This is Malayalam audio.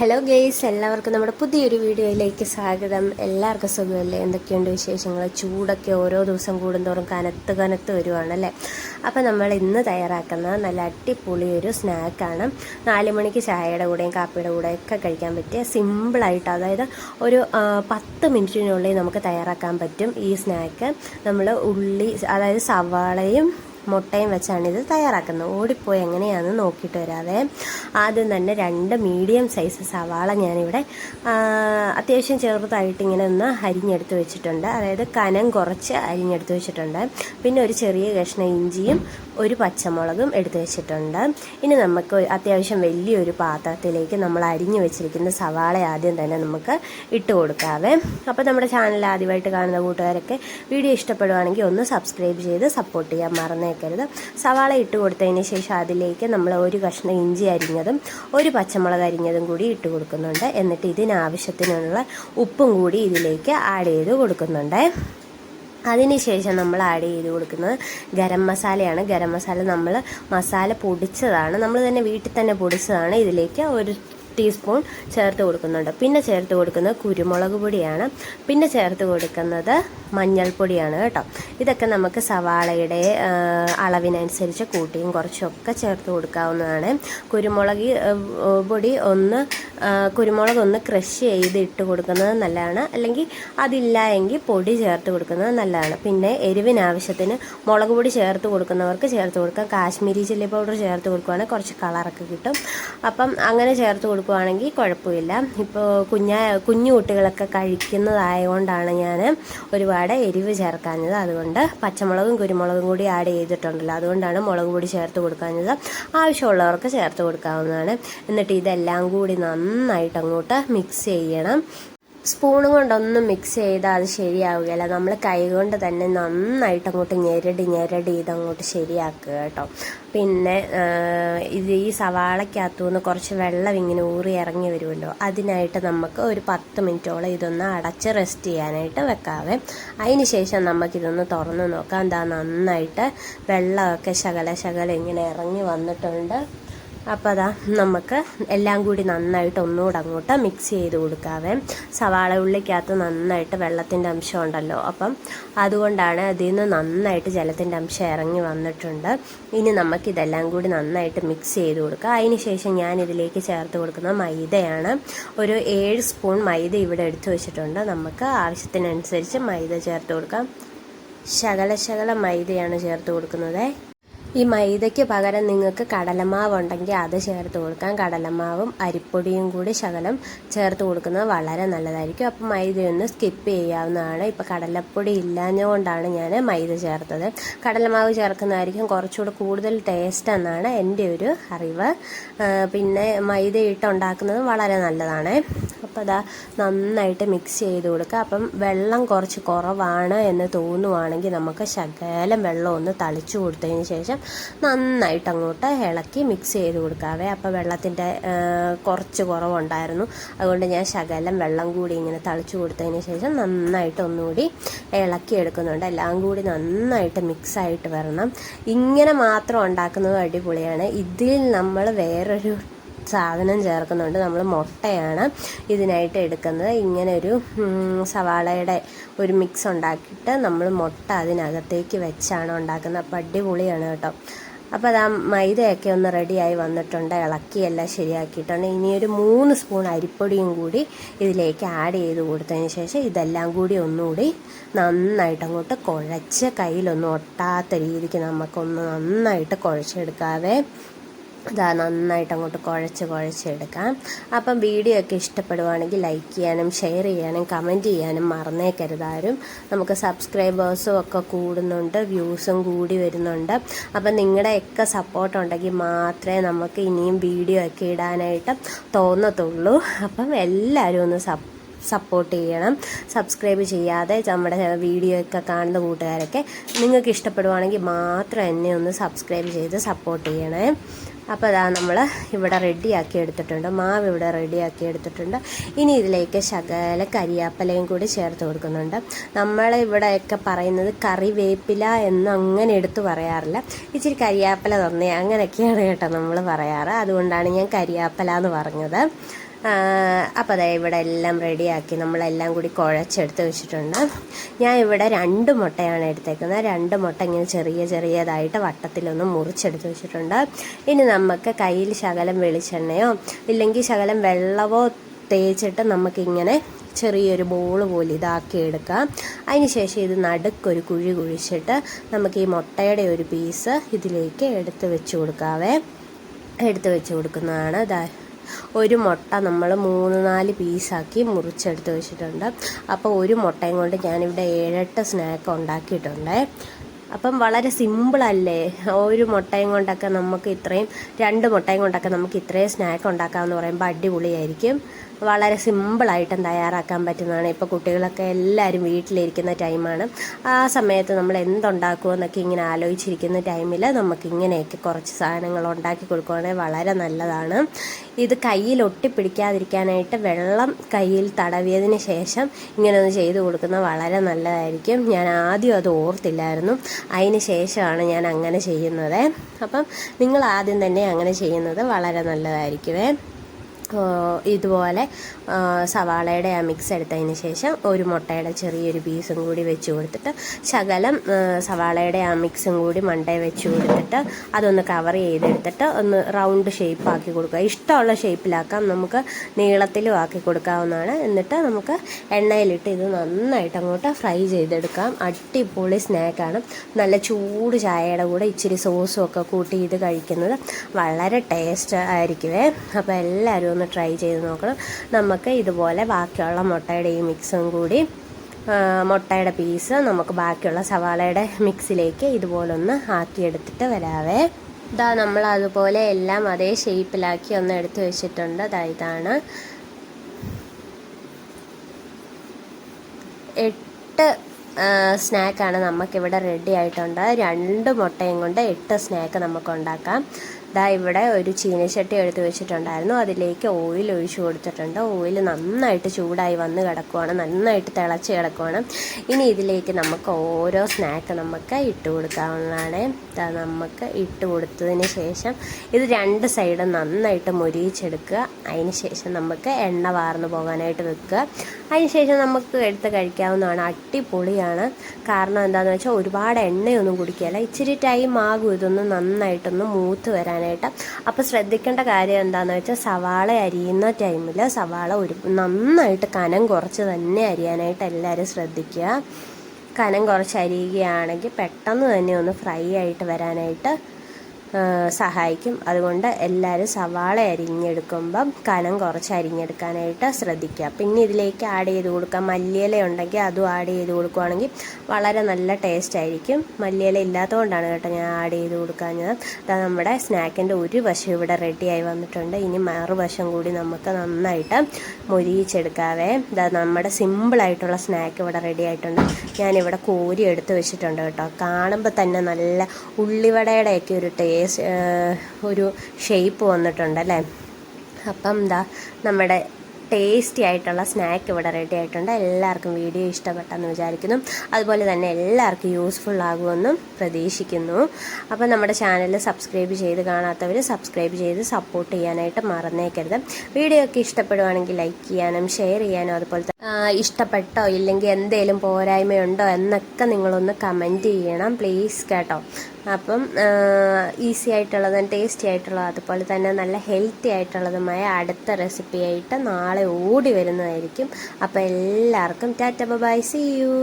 ഹലോ ഗെയ്സ് എല്ലാവർക്കും നമ്മുടെ പുതിയൊരു വീഡിയോയിലേക്ക് സ്വാഗതം. എല്ലാവർക്കും സുഖമല്ലേ? എന്തൊക്കെയുണ്ട് വിശേഷങ്ങൾ ചൂടൊക്കെ ഓരോ ദിവസം കൂടുന്തോറും കനത്ത് കനത്ത് വരുവാണല്ലേ അപ്പോൾ നമ്മൾ ഇന്ന് തയ്യാറാക്കുന്ന നല്ല അടിപൊളി ഒരു സ്നാക്കാണ്. നാല് മണിക്ക് ചായയുടെ കൂടെയും കാപ്പിയുടെ കൂടെയും ഒക്കെ കഴിക്കാൻ പറ്റിയ സിമ്പിളായിട്ട് അതായത് ഒരു പത്ത് മിനിറ്റിനുള്ളിൽ നമുക്ക് തയ്യാറാക്കാൻ പറ്റും ഈ സ്നാക്ക്. നമ്മൾ ഉള്ളി അതായത് സവാളയും മുട്ടയും വെച്ചാണ് ഇത് തയ്യാറാക്കുന്നത്. ഓടിപ്പോയി എങ്ങനെയാണെന്ന് നോക്കിയിട്ട് വരാതെ ആദ്യം തന്നെ രണ്ട് മീഡിയം സൈസ് സവാള ഞാനിവിടെ അത്യാവശ്യം ചെറുതായിട്ട് ഇങ്ങനെ ഒന്ന് അരിഞ്ഞെടുത്ത് വെച്ചിട്ടുണ്ട്. അതായത് കനം കുറച്ച് അരിഞ്ഞെടുത്ത് വെച്ചിട്ടുണ്ട്. പിന്നെ ഒരു ചെറിയ കഷ്ണം ഇഞ്ചിയും ഒരു പച്ചമുളകും എടുത്ത് വെച്ചിട്ടുണ്ട്. ഇനി നമുക്ക് അത്യാവശ്യം വലിയൊരു പാത്രത്തിലേക്ക് നമ്മൾ അരിഞ്ഞു വെച്ചിരിക്കുന്ന സവാള ആദ്യം തന്നെ നമുക്ക് ഇട്ട് കൊടുക്കാവേ. അപ്പോൾ നമ്മുടെ ചാനൽ ആദ്യമായിട്ട് കാണുന്ന കൂട്ടുകാരൊക്കെ വീഡിയോ ഇഷ്ടപ്പെടുവാണെങ്കിൽ ഒന്ന് സബ്സ്ക്രൈബ് ചെയ്ത് സപ്പോർട്ട് ചെയ്യാൻ മറന്നേക്കരുത് സവാള ഇട്ട് കൊടുത്തതിന് ശേഷം അതിലേക്ക് നമ്മൾ ഒരു കഷ്ണം ഇഞ്ചി അരിഞ്ഞതും ഒരു പച്ചമുളക് അരിഞ്ഞതും കൂടി ഇട്ട് കൊടുക്കുന്നുണ്ട്. എന്നിട്ട് ഇതിനാവശ്യത്തിനുള്ള ഉപ്പും കൂടി ഇതിലേക്ക് ആഡ് ചെയ്ത് കൊടുക്കുന്നുണ്ട്. അതിനുശേഷം നമ്മൾ ആഡ് ചെയ്ത് കൊടുക്കുന്നത് ഗരം മസാലയാണ്. ഗരം മസാല നമ്മൾ മസാല പൊടിച്ചതാണ്. നമ്മൾ തന്നെ വീട്ടിൽ തന്നെ പൊടിച്ചതാണ്. ഇതിലേക്ക് ഒരു ടീസ്പൂൺ ചേർത്ത് കൊടുക്കുന്നുണ്ട്. പിന്നെ ചേർത്ത് കൊടുക്കുന്നത് കുരുമുളക് പൊടിയാണ്. പിന്നെ ചേർത്ത് കൊടുക്കുന്നത് മഞ്ഞൾപ്പൊടിയാണ് കേട്ടോ. ഇതൊക്കെ നമുക്ക് സവാളയുടെ അളവിനനുസരിച്ച് കൂട്ടിയും കുറച്ചൊക്കെ ചേർത്ത് കൊടുക്കാവുന്നതാണ്. കുരുമുളക് പൊടി ഒന്ന് കുരുമുളക് ഒന്ന് ക്രഷ് ചെയ്ത് ഇട്ട് കൊടുക്കുന്നത് നല്ലതാണ്. അല്ലെങ്കിൽ അതില്ല എങ്കിൽ പൊടി ചേർത്ത് കൊടുക്കുന്നത് നല്ലതാണ്. പിന്നെ എരിവിനാവശ്യത്തിന് മുളക് പൊടി ചേർത്ത് കൊടുക്കുന്നവർക്ക് ചേർത്ത് കൊടുക്കാം. കാശ്മീരി ചില്ലി പൗഡർ ചേർത്ത് കൊടുക്കുകയാണെങ്കിൽ കുറച്ച് കളറൊക്കെ കിട്ടും. അപ്പം അങ്ങനെ ചേർത്ത് കൊടുക്കുവാണെങ്കിൽ കുഴപ്പമില്ല. ഇപ്പോൾ കുഞ്ഞ കുഞ്ഞു കുട്ടികളൊക്കെ കഴിക്കുന്നതായതുകൊണ്ടാണ് ഞാൻ ഒരുപാട് എരിവ് ചേർക്കാഞ്ഞത്. അതുകൊണ്ട് പച്ചമുളകും കുരുമുളകും കൂടി ആഡ് ചെയ്തിട്ടുണ്ടല്ലോ. അതുകൊണ്ടാണ് മുളക് പൊടി ചേർത്ത് കൊടുക്കാഞ്ഞത്. ആവശ്യമുള്ളവർക്ക് ചേർത്ത് കൊടുക്കാവുന്നതാണ്. എന്നിട്ട് ഇതെല്ലാം കൂടി നന്നായിട്ട് അങ്ങോട്ട് മിക്സ് ചെയ്യണം. സ്പൂൺ കൊണ്ടൊന്നും മിക്സ് ചെയ്താൽ അത് ശരിയാവുകയില്ല. നമ്മൾ കൈകൊണ്ട് തന്നെ നന്നായിട്ട് അങ്ങോട്ട് ഞെരടി ഞെരടി അങ്ങോട്ട് ശരിയാക്കുക കേട്ടോ. പിന്നെ ഇത് ഈ സവാളയ്ക്കകത്തു നിന്ന് കുറച്ച് വെള്ളം ഇങ്ങനെ ഊറി ഇറങ്ങി വരുമല്ലോ അതിനായിട്ട് നമുക്ക് ഒരു പത്ത് മിനിറ്റോളം ഇതൊന്ന് അടച്ച് റെസ്റ്റ് ചെയ്യാനായിട്ട് വെക്കാവേ. അതിന് ശേഷം നമുക്കിതൊന്ന് തുറന്ന് നോക്കാം. എന്താ നന്നായിട്ട് വെള്ളമൊക്കെ ശകല ശകല ഇങ്ങനെ ഇറങ്ങി വന്നിട്ടുണ്ട്. അപ്പോൾ അതാ നമുക്ക് എല്ലാം കൂടി നന്നായിട്ട് ഒന്നുകൂടെ അങ്ങോട്ട് മിക്സ് ചെയ്ത് കൊടുക്കാവേ. സവാള ഉള്ളിക്കകത്ത് നന്നായിട്ട് വെള്ളത്തിന്റെ അംശം ഉണ്ടല്ലോ. അപ്പം അതുകൊണ്ടാണ് അതിൽ നിന്ന് നന്നായിട്ട് ജലത്തിന്റെ അംശം ഇറങ്ങി വന്നിട്ടുണ്ട്. ഇനി നമുക്കിതെല്ലാം കൂടി നന്നായിട്ട് മിക്സ് ചെയ്ത് കൊടുക്കുക അതിന് ശേഷം ഞാൻ ഇതിലേക്ക് ചേർത്ത് കൊടുക്കുന്ന മൈദയാണ്. ഒരു ഏഴ് സ്പൂൺ മൈദ ഇവിടെ എടുത്തു വെച്ചിട്ടുണ്ട്. നമുക്ക് ആവശ്യത്തിനനുസരിച്ച് മൈദ ചേർത്ത് കൊടുക്കാം. ശകല ശകല മൈദയാണ് ചേർത്ത് കൊടുക്കുന്നത്. ഈ മൈദയ്ക്ക് പകരം നിങ്ങൾക്ക് കടലമാവ് ഉണ്ടെങ്കിൽ അത് ചേർത്ത് കൊടുക്കാം. കടലമാവും അരിപ്പൊടിയും കൂടി ശകലം ചേർത്ത് കൊടുക്കുന്നത് വളരെ നല്ലതായിരിക്കും. അപ്പോൾ മൈദയൊന്ന് സ്കിപ്പ് ചെയ്യാവുന്നതാണ്. ഇപ്പം കടലപ്പൊടി ഇല്ലാഞ്ഞുകൊണ്ടാണ് ഞാൻ മൈദ ചേർത്തത്. കടലമാവ് ചേർക്കുന്നതായിരിക്കും കുറച്ചുകൂടെ കൂടുതൽ ടേസ്റ്റ് എന്നാണ് എന്റെ ഒരു അറിവ്. പിന്നെ മൈദ ഇട്ട് ഉണ്ടാക്കുന്നത് വളരെ നല്ലതാണ്. അപ്പോൾ അതാ നന്നായിട്ട് മിക്സ് ചെയ്ത് കൊടുക്കുക അപ്പം വെള്ളം കുറച്ച് കുറവാണ് എന്ന് തോന്നുവാണെങ്കിൽ നമുക്ക് ശകലം വെള്ളം ഒന്ന് തളിച്ചു കൊടുത്തതിന് ശേഷം നന്നായിട്ട് അങ്ങോട്ട് ഇളക്കി മിക്സ് ചെയ്ത് കൊടുക്കാവേ. അപ്പോൾ വെള്ളത്തിന്റെ കുറച്ച് കുറവുണ്ടായിരുന്നു. അതുകൊണ്ട് ഞാൻ ശകലം വെള്ളം കൂടി ഇങ്ങനെ തളിച്ചു കൊടുത്തതിന് ശേഷം നന്നായിട്ട് ഒന്നുകൂടി ഇളക്കി എടുക്കുന്നുണ്ട്. എല്ലാം കൂടി നന്നായിട്ട് മിക്സായിട്ട് വരണം. ഇങ്ങനെ മാത്രം ഉണ്ടാക്കുന്നത് അടിപൊളിയാണ്. ഇതിൽ നമ്മൾ വേറൊരു സാധനം ചേർക്കുന്നുണ്ട്. നമ്മൾ മുട്ടയാണ് ഇതിനായിട്ട് എടുക്കുന്നത്. ഇങ്ങനെ ഒരു സവാളയുടെ ഒരു മിക്സ് ഉണ്ടാക്കിയിട്ട് നമ്മൾ മുട്ട അതിനകത്തേക്ക് വെച്ചാണ് ഉണ്ടാക്കുന്നത്. അപ്പം അടിപൊളിയാണ് കേട്ടോ. അപ്പോൾ അത് ആ മൈദയൊക്കെ ഒന്ന് റെഡിയായി വന്നിട്ടുണ്ട്. ഇളക്കിയെല്ലാം ശരിയാക്കിയിട്ടുണ്ട്. ഇനി ഒരു മൂന്ന് സ്പൂൺ അരിപ്പൊടിയും കൂടി ഇതിലേക്ക് ആഡ് ചെയ്ത് കൊടുത്തതിന് ശേഷം ഇതെല്ലാം കൂടി ഒന്നുകൂടി നന്നായിട്ട് അങ്ങോട്ട് കുഴച്ച് കയ്യിലൊന്നും ഒട്ടാത്ത രീതിക്ക് നമുക്കൊന്ന് നന്നായിട്ട് കുഴച്ചെടുക്കാതെ ഇതാ നന്നായിട്ട് അങ്ങോട്ട് കുഴച്ച് കുഴച്ചെടുക്കാം അപ്പം വീഡിയോ ഒക്കെ ഇഷ്ടപ്പെടുവാണെങ്കിൽ ലൈക്ക് ചെയ്യാനും ഷെയർ ചെയ്യാനും കമന്റ് ചെയ്യാനും മറന്നേക്കരുതാരും നമുക്ക് സബ്സ്ക്രൈബേഴ്സും ഒക്കെ കൂടുന്നുണ്ട് വ്യൂസും കൂടി വരുന്നുണ്ട്. അപ്പം നിങ്ങളുടെയൊക്കെ സപ്പോർട്ട് ഉണ്ടെങ്കിൽ മാത്രമേ നമുക്ക് ഇനിയും വീഡിയോ ഒക്കെ ഇടാനായിട്ട് തോന്നത്തുള്ളൂ. അപ്പം എല്ലാവരും ഒന്ന് സപ്പ് സപ്പോർട്ട് ചെയ്യണം. സബ്സ്ക്രൈബ് ചെയ്യാതെ നമ്മുടെ വീഡിയോ ഒക്കെ കാണുന്ന കൂട്ടുകാരൊക്കെ നിങ്ങൾക്ക് ഇഷ്ടപ്പെടുവാണെങ്കിൽ മാത്രം എന്നെ ഒന്ന് സബ്സ്ക്രൈബ് ചെയ്ത് സപ്പോർട്ട് ചെയ്യണേ. അപ്പോൾ അതാ നമ്മൾ ഇവിടെ റെഡിയാക്കി എടുത്തിട്ടുണ്ട്. മാവ് ഇവിടെ റെഡിയാക്കി എടുത്തിട്ടുണ്ട്. ഇനി ഇതിലേക്ക് ശകല കരിയാപ്പലയും കൂടി ചേർത്ത് കൊടുക്കുന്നുണ്ട്. നമ്മൾ ഇവിടെയൊക്കെ പറയുന്നത് കറിവേപ്പില എന്ന് അങ്ങനെ എടുത്ത് പറയാറില്ല. ഇച്ചിരി കരിയാപ്പല തന്നേ അങ്ങനെയൊക്കെയാണ് കേട്ടോ നമ്മൾ പറയാറ്. അതുകൊണ്ടാണ് ഞാൻ കരിയാപ്പല എന്ന് പറഞ്ഞത്. അപ്പോൾ അതെ ഇവിടെ എല്ലാം റെഡിയാക്കി. നമ്മളെല്ലാം കൂടി കുഴച്ചെടുത്ത് വെച്ചിട്ടുണ്ട്. ഞാൻ ഇവിടെ രണ്ട് മുട്ടയാണ് എടുത്തേക്കുന്നത്. രണ്ട് മുട്ട ഇങ്ങനെ ചെറിയ ചെറിയതായിട്ട് വട്ടത്തിലൊന്ന് മുറിച്ചെടുത്ത് വെച്ചിട്ടുണ്ട്. ഇനി നമുക്ക് കയ്യിൽ ശകലം വെളിച്ചെണ്ണയോ ഇല്ലെങ്കിൽ ശകലം വെള്ളമോ തേച്ചിട്ട് നമുക്കിങ്ങനെ ചെറിയൊരു ബോൾ പോലെ ഇതാക്കി എടുക്കാം. അതിനുശേഷം ഇത് നടുക്കൊരു കുഴി കുഴിച്ചിട്ട് നമുക്ക് ഈ മുട്ടയുടെ ഒരു പീസ് ഇതിലേക്ക് എടുത്ത് വെച്ച് കൊടുക്കാവേ. എടുത്ത് വെച്ച് കൊടുക്കുന്നതാണ്. ഇതാ ഒരു മുട്ട നമ്മൾ മൂന്ന് നാല് പീസാക്കി മുറിച്ചെടുത്ത് വെച്ചിട്ടുണ്ട്. അപ്പോൾ ഒരു മുട്ടയും കൊണ്ട് ഞാനിവിടെ ഏഴെട്ട് സ്നാക്ക് ഉണ്ടാക്കിയിട്ടുണ്ട്. അപ്പം വളരെ സിമ്പിളല്ലേ ഒരു മുട്ടയും കൊണ്ടൊക്കെ നമുക്ക് ഇത്രയും രണ്ട് മുട്ടയും കൊണ്ടൊക്കെ നമുക്ക് ഇത്രയും സ്നാക്ക് ഉണ്ടാക്കാമെന്ന് പറയുമ്പോൾ അടിപൊളിയായിരിക്കും. വളരെ സിമ്പിളായിട്ടും തയ്യാറാക്കാൻ പറ്റുന്നതാണ്. ഇപ്പോൾ കുട്ടികളൊക്കെ എല്ലാവരും വീട്ടിലിരിക്കുന്ന ടൈമാണ് ആ സമയത്ത് നമ്മൾ എന്തുണ്ടാക്കുമെന്നൊക്കെ ഇങ്ങനെ ആലോചിച്ചിരിക്കുന്ന ടൈമിൽ നമുക്ക് ഇങ്ങനെയൊക്കെ കുറച്ച് സാധനങ്ങൾ ഉണ്ടാക്കി കൊടുക്കുകയാണെങ്കിൽ വളരെ നല്ലതാണ്. ഇത് കയ്യിൽ ഒട്ടിപ്പിടിക്കാതിരിക്കാനായിട്ട് വെള്ളം കയ്യിൽ തടവിയതിന് ശേഷം ഇങ്ങനെ ഒന്ന് ചെയ്ത് കൊടുക്കുന്ന വളരെ നല്ലതായിരിക്കും. ഞാൻ ആദ്യം അത് ഓർത്തില്ലായിരുന്നു. അതിന് ശേഷമാണ് ഞാൻ അങ്ങനെ ചെയ്യുന്നത്. അപ്പം നിങ്ങൾ ആദ്യം തന്നെ അങ്ങനെ ചെയ്യുന്നത് വളരെ നല്ലതായിരിക്കുമേ ഇതുപോലെ സവാളയുടെ ആ മിക്സ് എടുത്തതിന് ശേഷം ഒരു മുട്ടയുടെ ചെറിയൊരു പീസും കൂടി വെച്ച് കൊടുത്തിട്ട് ശകലം സവാളയുടെ ആ മിക്സും കൂടി മണ്ടയിൽ വെച്ച് കൊടുത്തിട്ട് അതൊന്ന് കവർ ചെയ്തെടുത്തിട്ട് ഒന്ന് റൗണ്ട് ഷേപ്പ് ആക്കി കൊടുക്കുക. ഇഷ്ടമുള്ള ഷേപ്പിലാക്കാം നമുക്ക് നീളത്തിലും ആക്കി കൊടുക്കാവുന്നതാണ്. എന്നിട്ട് നമുക്ക് എണ്ണയിലിട്ട് ഇത് നന്നായിട്ട് അങ്ങോട്ട് ഫ്രൈ ചെയ്തെടുക്കാം. അടിപൊളി സ്നാക്കാണ് നല്ല ചൂട് ചായയുടെ കൂടെ ഇച്ചിരി സോസും ഒക്കെ കൂട്ടി ഇത് കഴിക്കുന്നത് വളരെ ടേസ്റ്റ് ആയിരിക്കുമേ അപ്പോൾ എല്ലാവരും ഒന്ന് ട്രൈ ചെയ്ത് നോക്കണം. നമുക്ക് ഇതുപോലെ ബാക്കിയുള്ള മുട്ടയുടെ ഈ മിക്സും കൂടി മുട്ടയുടെ പീസ് നമുക്ക് ബാക്കിയുള്ള സവാളയുടെ മിക്സിലേക്ക് ഇതുപോലെ ഒന്ന് ആക്കിയെടുത്തിട്ട് വരാവേ. ഇതാ നമ്മൾ അതുപോലെ എല്ലാം അതേ ഷേപ്പിലാക്കി ഒന്ന് എടുത്ത് വെച്ചിട്ടുണ്ട്. അതാ ഇതാണ്. എട്ട് സ്നാക്കാണ് നമുക്കിവിടെ റെഡി ആയിട്ടുണ്ട്. രണ്ട് മുട്ടയും കൊണ്ട് എട്ട് സ്നാക്ക് നമുക്ക് ഉണ്ടാക്കാം ദാ ഇവിടെ ഒരു ചീനച്ചട്ടി എടുത്ത് വെച്ചിട്ടുണ്ടായിരുന്നു. അതിലേക്ക് ഓയിൽ ഒഴിച്ചു കൊടുത്തിട്ടുണ്ട്. ഓയിൽ നന്നായിട്ട് ചൂടായി വന്ന് കിടക്കുവാണ്. നന്നായിട്ട് തിളച്ച് കിടക്കുവാണ്. ഇനി ഇതിലേക്ക് നമുക്ക് ഓരോ സ്നാക്ക് നമുക്ക് ഇട്ട് കൊടുക്കാവുന്നതാണ്. നമുക്ക് ഇട്ട് കൊടുത്തതിന് ശേഷം ഇത് രണ്ട് സൈഡും നന്നായിട്ട് മുരിയിച്ചെടുക്കുക. അതിന് ശേഷം നമുക്ക് എണ്ണ വാർന്നു പോകാനായിട്ട് വെക്കുക. അതിന് ശേഷം നമുക്ക് എടുത്ത് കഴിക്കാവുന്നതാണ് അടിപൊളിയാണ്. കാരണം എന്താണെന്ന് വെച്ചാൽ ഒരുപാട് എണ്ണയൊന്നും കുടിക്കുകയല്ല ഇച്ചിരി ടൈം ആകും ഇതൊന്ന് നന്നായിട്ടൊന്ന് മൂത്ത് വരാനായിട്ട്. അപ്പോൾ ശ്രദ്ധിക്കേണ്ട കാര്യം എന്താണെന്ന് വെച്ചാൽ സവാള അരിയുന്ന ടൈമിൽ സവാള ഒരു നന്നായിട്ട് കനം കുറച്ച് തന്നെ അരിയാനായിട്ട് എല്ലാവരും ശ്രദ്ധിക്കുക കനം കുറച്ച് അരിയുകയാണെങ്കിൽ പെട്ടെന്ന് തന്നെ ഒന്ന് ഫ്രൈ ആയിട്ട് വരാനായിട്ട് സഹായിക്കും. അതുകൊണ്ട് എല്ലാവരും സവാള അരിഞ്ഞെടുക്കുമ്പം കനം കുറച്ച് അരിഞ്ഞെടുക്കാനായിട്ട് ശ്രദ്ധിക്കുക. പിന്നെ ഇതിലേക്ക് ആഡ് ചെയ്ത് കൊടുക്കുക. മല്ലിയില ഉണ്ടെങ്കിൽ അതും ആഡ് ചെയ്ത് കൊടുക്കുകയാണെങ്കിൽ വളരെ നല്ല ടേസ്റ്റ് ആയിരിക്കും. മല്ലിയില ഇല്ലാത്തതുകൊണ്ടാണ് കേട്ടോ ഞാൻ ആഡ് ചെയ്ത് കൊടുക്കാഞ്ഞത്. അതാ നമ്മുടെ സ്നാക്കിന്റെ ഒരു വശം ഇവിടെ റെഡിയായി വന്നിട്ടുണ്ട്. ഇനി മറുവശം കൂടി നമുക്ക് നന്നായിട്ട് മൊരിയിച്ചെടുക്കാവേ. ഇതാ നമ്മുടെ സിമ്പിളായിട്ടുള്ള സ്നാക്ക് ഇവിടെ റെഡി ആയിട്ടുണ്ട്. ഞാനിവിടെ കോരി എടുത്ത് വെച്ചിട്ടുണ്ട് കേട്ടോ. കാണുമ്പോൾ തന്നെ നല്ല ഉള്ളിവടയുടെയൊക്കെ ഒരു ടേസ്റ്റ് ഒരു ഷേപ്പ് വന്നിട്ടുണ്ട് അല്ലേ? അപ്പം എന്താ നമ്മുടെ ടേസ്റ്റി ആയിട്ടുള്ള സ്നാക്ക് ഇവിടെ റെഡി ആയിട്ടുണ്ട്. എല്ലാവർക്കും വീഡിയോ ഇഷ്ടപ്പെട്ടെന്ന് വിചാരിക്കുന്നു. അതുപോലെ തന്നെ എല്ലാവർക്കും യൂസ്ഫുൾ ആകുമെന്നും പ്രതീക്ഷിക്കുന്നു. അപ്പോൾ നമ്മുടെ ചാനൽ സബ്സ്ക്രൈബ് ചെയ്ത് കാണാത്തവർ സബ്സ്ക്രൈബ് ചെയ്ത് സപ്പോർട്ട് ചെയ്യാനായിട്ട് മറന്നേക്കരുത്. വീഡിയോ ഒക്കെ ഇഷ്ടപ്പെടുവാണെങ്കിൽ ലൈക്ക് ചെയ്യാനും ഷെയർ ചെയ്യാനും അതുപോലെ ഇഷ്ടപ്പെട്ടോ ഇല്ലെങ്കിൽ എന്തെങ്കിലും പോരായ്മയുണ്ടോ എന്നൊക്കെ നിങ്ങളൊന്ന് കമന്റ് ചെയ്യണം പ്ലീസ് കേട്ടോ. അപ്പം ഈസി ആയിട്ടുള്ളതും ടേസ്റ്റി ആയിട്ടുള്ളതും അതുപോലെ തന്നെ നല്ല ഹെൽത്തി ആയിട്ടുള്ളതുമായ അടുത്ത റെസിപ്പി ആയിട്ട് നാളെ ഓടി വരുന്നതായിരിക്കും. അപ്പോൾ എല്ലാവർക്കും ടാറ്റ ബൈ സി യു.